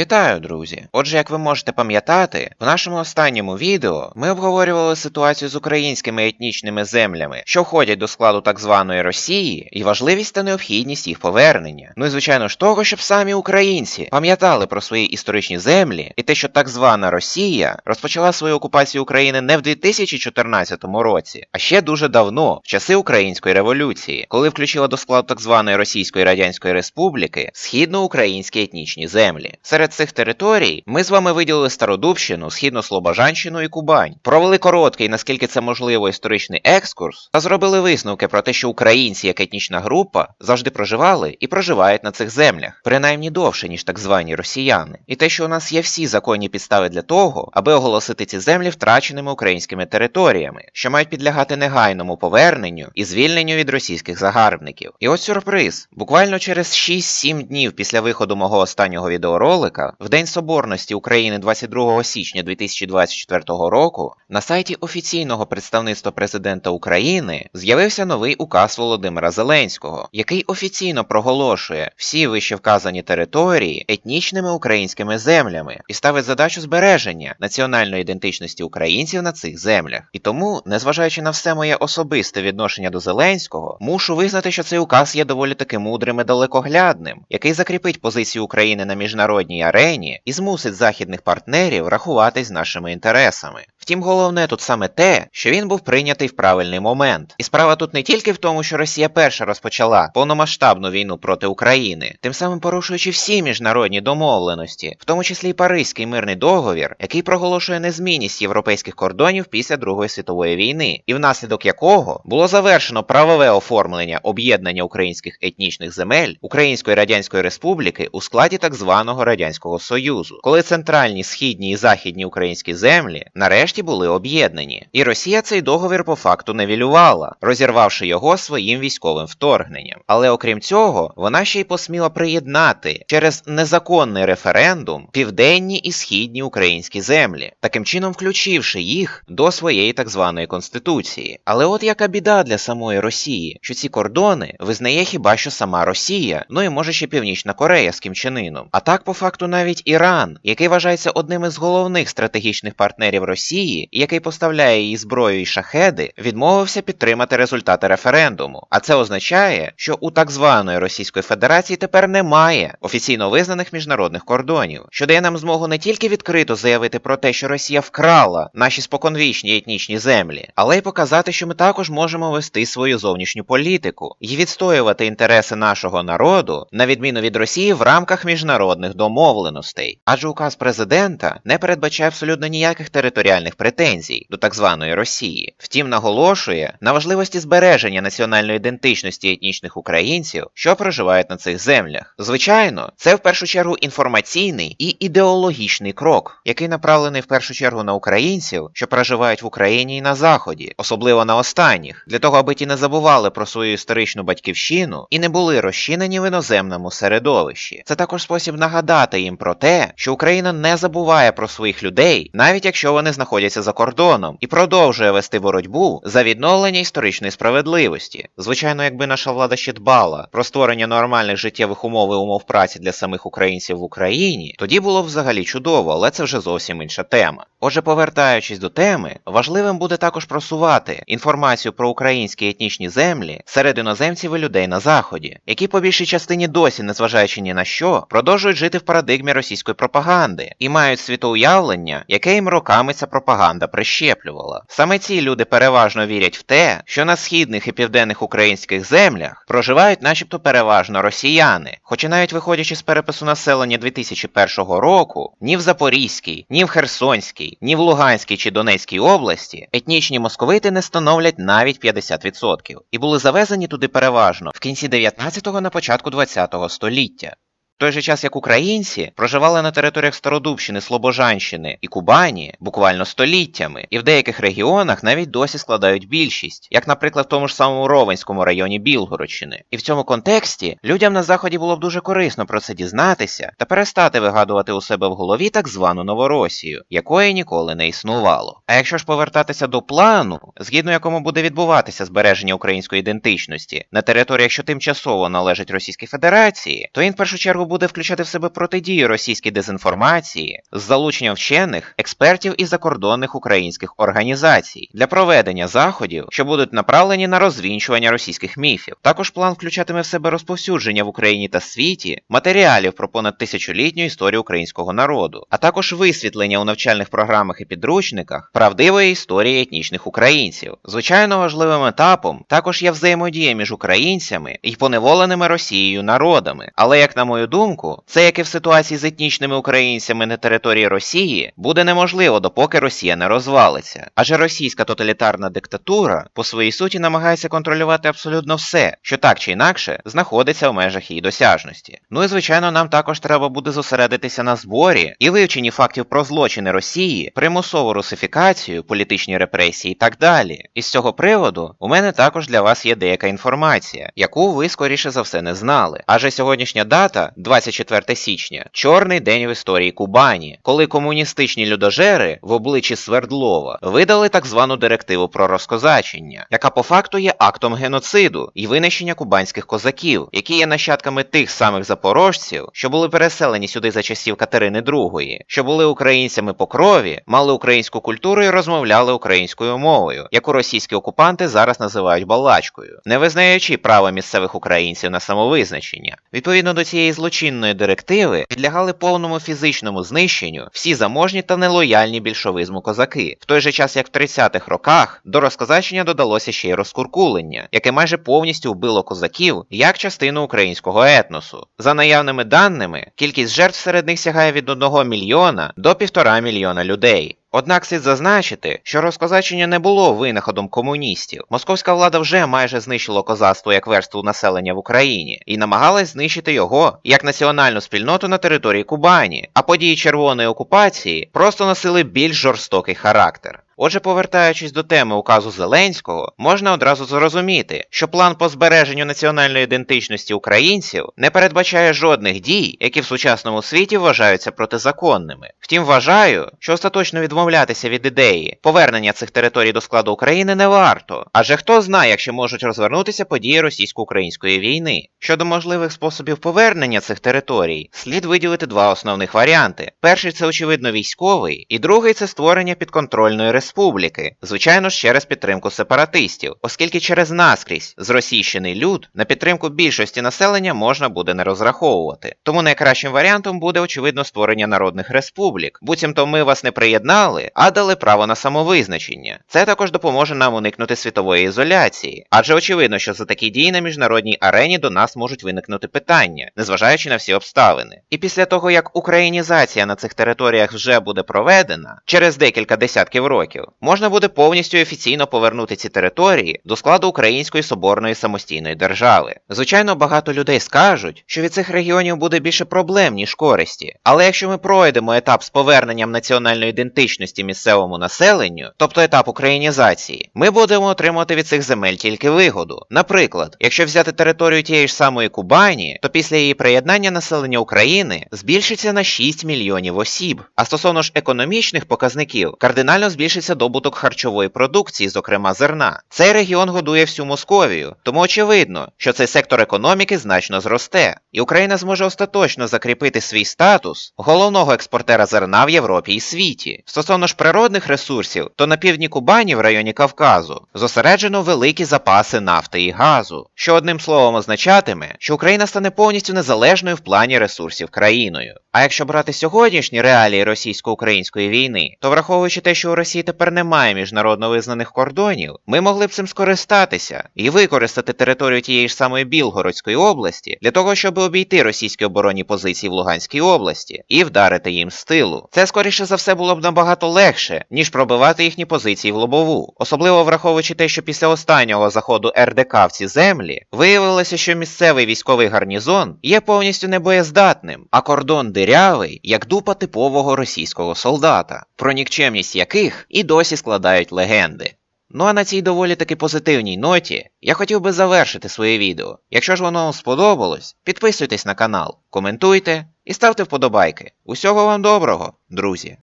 Вітаю, друзі! Отже, як ви можете пам'ятати, в нашому останньому відео ми обговорювали ситуацію з українськими етнічними землями, що входять до складу так званої Росії, і важливість та необхідність їх повернення. Ну і звичайно ж того, щоб самі українці пам'ятали про свої історичні землі і те, що так звана Росія розпочала свою окупацію України не в 2014 році, а ще дуже давно, в часи Української революції, коли включила до складу так званої Російської Радянської Республіки східноукраїнські етнічні землі. Серед цих територій ми з вами виділили Стародубщину, Східнослобожанщину і Кубань. Провели короткий, наскільки це можливо, історичний екскурс та зробили висновки про те, що українці як етнічна група завжди проживали і проживають на цих землях, принаймні довше, ніж так звані росіяни. І те, що у нас є всі законні підстави для того, аби оголосити ці землі втраченими українськими територіями, що мають підлягати негайному поверненню і звільненню від російських загарбників. І ось сюрприз. Буквально через 6-7 днів після виходу мого останнього відеоролика, в День Соборності України 22 січня 2024 року, на сайті офіційного представництва президента України з'явився новий указ Володимира Зеленського, який офіційно проголошує всі вище вказані території етнічними українськими землями і ставить задачу збереження національної ідентичності українців на цих землях. І тому, незважаючи на все моє особисте відношення до Зеленського, мушу визнати, що цей указ є доволі таки мудрим і далекоглядним, який закріпить позицію України на міжнародній арені і змусить західних партнерів рахуватись з нашими інтересами. Втім, головне тут саме те, що він був прийнятий в правильний момент. І справа тут не тільки в тому, що Росія перша розпочала повномасштабну війну проти України, тим самим порушуючи всі міжнародні домовленості, в тому числі й Паризький мирний договір, який проголошує незмінність європейських кордонів після Другої світової війни, і внаслідок якого було завершено правове оформлення об'єднання українських етнічних земель Української Радянської Республіки у складі так званого Радянського Союзу, коли центральні, східні і західні українські землі нарешті були об'єднані. І Росія цей договір по факту невілювала, розірвавши його своїм військовим вторгненням. Але окрім цього, вона ще й посміла приєднати через незаконний референдум південні і східні українські землі, таким чином включивши їх до своєї так званої конституції. Але от яка біда для самої Росії, що ці кордони визнає хіба що сама Росія, ну і може ще Північна Корея з Кімчинином. А так, по факту, навіть Іран, який вважається одним із головних стратегічних партнерів Росії, який поставляє їй зброю і шахеди, відмовився підтримати результати референдуму. А це означає, що у так званої Російської Федерації тепер немає офіційно визнаних міжнародних кордонів, що дає нам змогу не тільки відкрито заявити про те, що Росія вкрала наші споконвічні етнічні землі, але й показати, що ми також можемо вести свою зовнішню політику і відстоювати інтереси нашого народу, на відміну від Росії, в рамках міжнародних домовленостей. Адже указ президента не передбачає абсолютно ніяких територіальних претензій до так званої Росії. Втім, наголошує на важливості збереження національної ідентичності етнічних українців, що проживають на цих землях. Звичайно, це в першу чергу інформаційний і ідеологічний крок, який направлений в першу чергу на українців, що проживають в Україні і на Заході, особливо на останніх, для того, аби ті не забували про свою історичну батьківщину і не були розчинені в іноземному середовищі. Це також спосіб нагадати їм про те, що Україна не забуває про своїх людей, навіть якщо вони знаходяться за кордоном, і продовжує вести боротьбу за відновлення історичної справедливості. Звичайно, якби наша влада ще дбала про створення нормальних життєвих умов і умов праці для самих українців в Україні, тоді було б взагалі чудово, але це вже зовсім інша тема. Отже, повертаючись до теми, важливим буде також просувати інформацію про українські етнічні землі серед іноземців і людей на заході, які по більшій частині досі, незважаючи ні на що, продовжують жити в парадигмі російської пропаганди і мають світоуявлення, яке їм роками ця пропаганда прищеплювала. Саме ці люди переважно вірять в те, що на східних і південних українських землях проживають, начебто, переважно росіяни, хоча навіть виходячи з перепису населення 2001 року, ні в Запорізькій, ні в Херсонській, ні в Луганській чи Донецькій області етнічні московити не становлять навіть 50% і були завезені туди переважно в кінці 19-го на початку 20-го століття. Той же час як українці проживали на територіях Стародубщини, Слобожанщини і Кубані буквально століттями, і в деяких регіонах навіть досі складають більшість, як, наприклад, в тому ж самому Ровенському районі Білгородщини. І в цьому контексті людям на заході було б дуже корисно про це дізнатися та перестати вигадувати у себе в голові так звану Новоросію, якої ніколи не існувало. А якщо ж повертатися до плану, згідно якому буде відбуватися збереження української ідентичності на територіях, що тимчасово належать Російській Федерації, то він в першу чергу буде включати в себе протидію російській дезінформації з залученням вчених, експертів і закордонних українських організацій для проведення заходів, що будуть направлені на розвінчування російських міфів. Також план включатиме в себе розповсюдження в Україні та світі матеріалів про понад тисячолітню історію українського народу, а також висвітлення у навчальних програмах і підручниках правдивої історії етнічних українців. Звичайно, важливим етапом також є взаємодія між українцями і поневоленими Росією народами. Але, як на мою думку, це як і в ситуації з етнічними українцями на території Росії буде неможливо, допоки Росія не розвалиться. Адже російська тоталітарна диктатура по своїй суті намагається контролювати абсолютно все, що так чи інакше знаходиться в межах її досяжності. Ну і звичайно, нам також треба буде зосередитися на зборі і вивченні фактів про злочини Росії, примусову русифікацію, політичні репресії і так далі. І з цього приводу у мене також для вас є деяка інформація, яку ви скоріше за все не знали. Адже сьогоднішня дата, 24 січня, чорний день в історії Кубані, коли комуністичні людожери в обличчі Свердлова видали так звану директиву про розкозачення, яка по факту є актом геноциду і винищення кубанських козаків, які є нащадками тих самих запорожців, що були переселені сюди за часів Катерини II, що були українцями по крові, мали українську культуру і розмовляли українською мовою, яку російські окупанти зараз називають балачкою, не визнаючи права місцевих українців на самовизначення. Відповідно до цієї злочинної директиви підлягали повному фізичному знищенню всі заможні та нелояльні більшовизму козаки, в той же час як в 30-х роках до розказачення додалося ще й розкуркулення, яке майже повністю вбило козаків як частину українського етносу. За наявними даними, кількість жертв серед них сягає від 1 мільйона до 1,5 мільйона людей. Однак слід зазначити, що розкозачення не було винаходом комуністів. Московська влада вже майже знищила козацтво як верству населення в Україні і намагалась знищити його як національну спільноту на території Кубані, а події червоної окупації просто носили більш жорстокий характер. Отже, повертаючись до теми указу Зеленського, можна одразу зрозуміти, що план по збереженню національної ідентичності українців не передбачає жодних дій, які в сучасному світі вважаються протизаконними. Втім, вважаю, що остаточно відмовлятися від ідеї повернення цих територій до складу України не варто, адже хто знає, як можуть розвернутися події російсько-української війни. Щодо можливих способів повернення цих територій, слід виділити два основних варіанти: перший це очевидно військовий, і другий це створення підконтрольної республіки республіки, звичайно ж через підтримку сепаратистів, оскільки через наскрізь зросійщений люд на підтримку більшості населення можна буде не розраховувати. Тому найкращим варіантом буде очевидно створення народних республік. Буцімто ми вас не приєднали, а дали право на самовизначення. Це також допоможе нам уникнути світової ізоляції, адже очевидно, що за такі дії на міжнародній арені до нас можуть виникнути питання, незважаючи на всі обставини. І після того, як українізація на цих територіях вже буде проведена через декілька десятків років, можна буде повністю офіційно повернути ці території до складу Української соборної самостійної держави. Звичайно, багато людей скажуть, що від цих регіонів буде більше проблем, ніж користі. Але якщо ми пройдемо етап з поверненням національної ідентичності місцевому населенню, тобто етап українізації, ми будемо отримувати від цих земель тільки вигоду. Наприклад, якщо взяти територію тієї ж самої Кубані, то після її приєднання населення України збільшиться на 6 мільйонів осіб. А стосовно ж економічних показників, кардинально збільшиться добуток харчової продукції, зокрема зерна. Цей регіон годує всю Московію, тому очевидно, що цей сектор економіки значно зросте, і Україна зможе остаточно закріпити свій статус головного експортера зерна в Європі і світі. Стосовно ж природних ресурсів, то на півдні Кубані в районі Кавказу зосереджено великі запаси нафти і газу, що одним словом означатиме, що Україна стане повністю незалежною в плані ресурсів країною. А якщо брати сьогоднішні реалії російсько-української війни, то враховуючи те, що у Росії тепер немає міжнародно визнаних кордонів, ми могли б цим скористатися і використати територію тієї ж самої Білгородської області для того, щоб обійти російські оборонні позиції в Луганській області і вдарити їм з тилу. Це скоріше за все було б набагато легше, ніж пробивати їхні позиції в лобову, особливо враховуючи те, що після останнього заходу РДК в ці землі виявилося, що місцевий військовий гарнізон є повністю небоєздатним, а кордон дирявий, як дупа типового російського солдата, про нікчемність яких і досі складають легенди. Ну а на цій доволі таки позитивній ноті я хотів би завершити своє відео. Якщо ж воно вам сподобалось, підписуйтесь на канал, коментуйте і ставте вподобайки. Усього вам доброго, друзі!